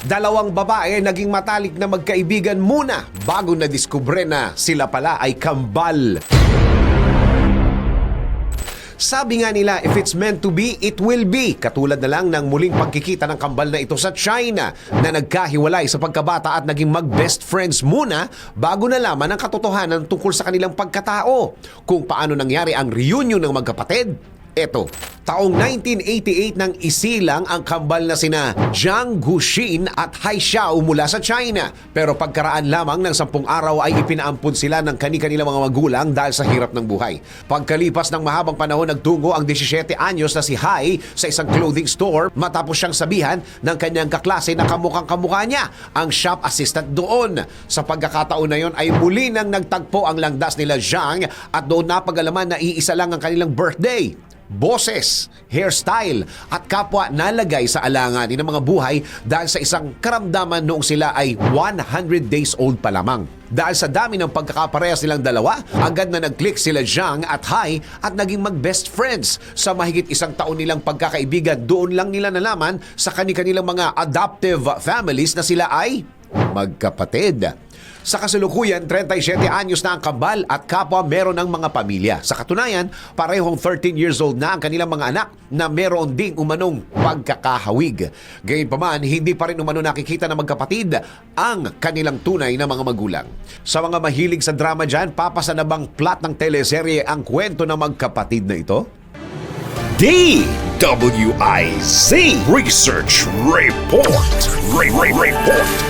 Dalawang babae naging matalik na magkaibigan muna bago na diskubre na sila pala ay kambal. Sabi nga nila, if it's meant to be, it will be. Katulad na lang ng muling pagkikita ng kambal na ito sa China na nagkahiwalay sa pagkabata at naging mag-best friends muna bago nalaman ang katotohanan tungkol sa kanilang pagkatao. Kung paano nangyari ang reunion ng magkapatid, eto, taong 1988 nang isilang ang kambal na sina Jiang Guxin at Hai Xiao mula sa China. Pero pagkaraan lamang ng sampung araw ay ipinaampun sila ng kani-kanilang mga magulang dahil sa hirap ng buhay. Pagkalipas ng mahabang panahon, nagtungo ang 17 anyos na si Hai sa isang clothing store matapos siyang sabihan ng kanyang kaklase na kamukhang kamukha niya ang shop assistant doon. Sa pagkakataon na yon ay muli nang nagtagpo ang langdas nila Jiang at doon napagalaman na iisa lang ang kanilang birthday boses, hairstyle at kapwa nalagay sa alanganin ng mga buhay dahil sa isang karamdaman noong sila ay 100 days old pa lamang. Dahil sa dami ng pagkakaparehas nilang dalawa, agad na nag-click sila Zhang at Hai at naging mag-best friends. Sa mahigit isang taon nilang pagkakaibigan, doon lang nila nalaman sa kani-kanilang mga adoptive families na sila ay magkapatid. Sa kasalukuyan, 37 anyos na ang kambal at kapwa meron ng mga pamilya. Sa katunayan, parehong 13 years old na ang kanilang mga anak na meron ding umanong pagkakahawig. Gayunpaman, hindi pa rin umano nakikita na magkapatid ang kanilang tunay na mga magulang. Sa mga mahilig sa drama dyan, papasa na bang plot ng teleserye ang kwento ng magkapatid na ito? DWIZ Research Report. Re- Re- Report.